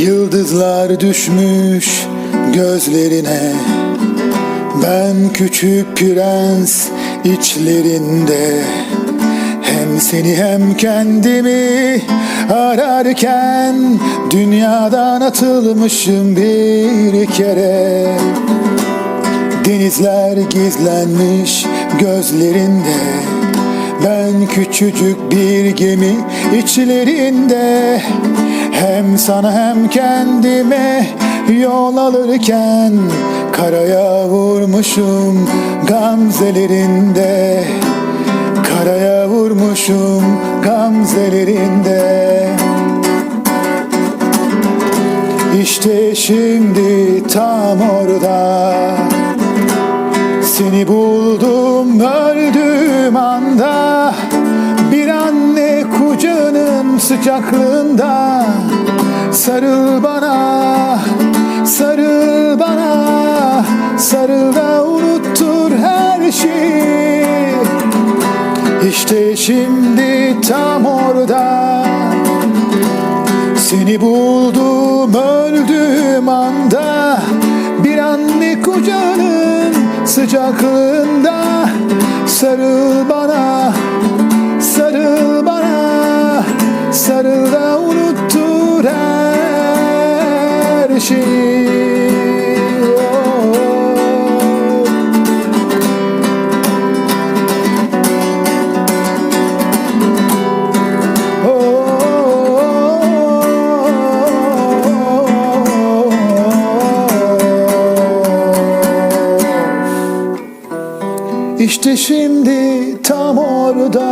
Yıldızlar düşmüş gözlerine. Ben küçük prens içlerinde. Hem seni hem kendimi ararken Dünyadan atılmışım bir kere. Denizler gizlenmiş gözlerinde. Ben küçücük bir gemi içlerinde Hem sana hem kendime yol alırken Karaya vurmuşum gamzelerinde. Karaya vurmuşum gamzelerinde. İşte şimdi tam orada. Seni buldum öldüğüm anda sıcaklığında. Sarıl bana, sarıl bana. Sarıl da unuttur her şeyi. İşte şimdi tam orada. Seni buldum öldüğüm anda. Bir anne kucağının sıcaklığında. Sarıl bana, İşte şimdi tam orada.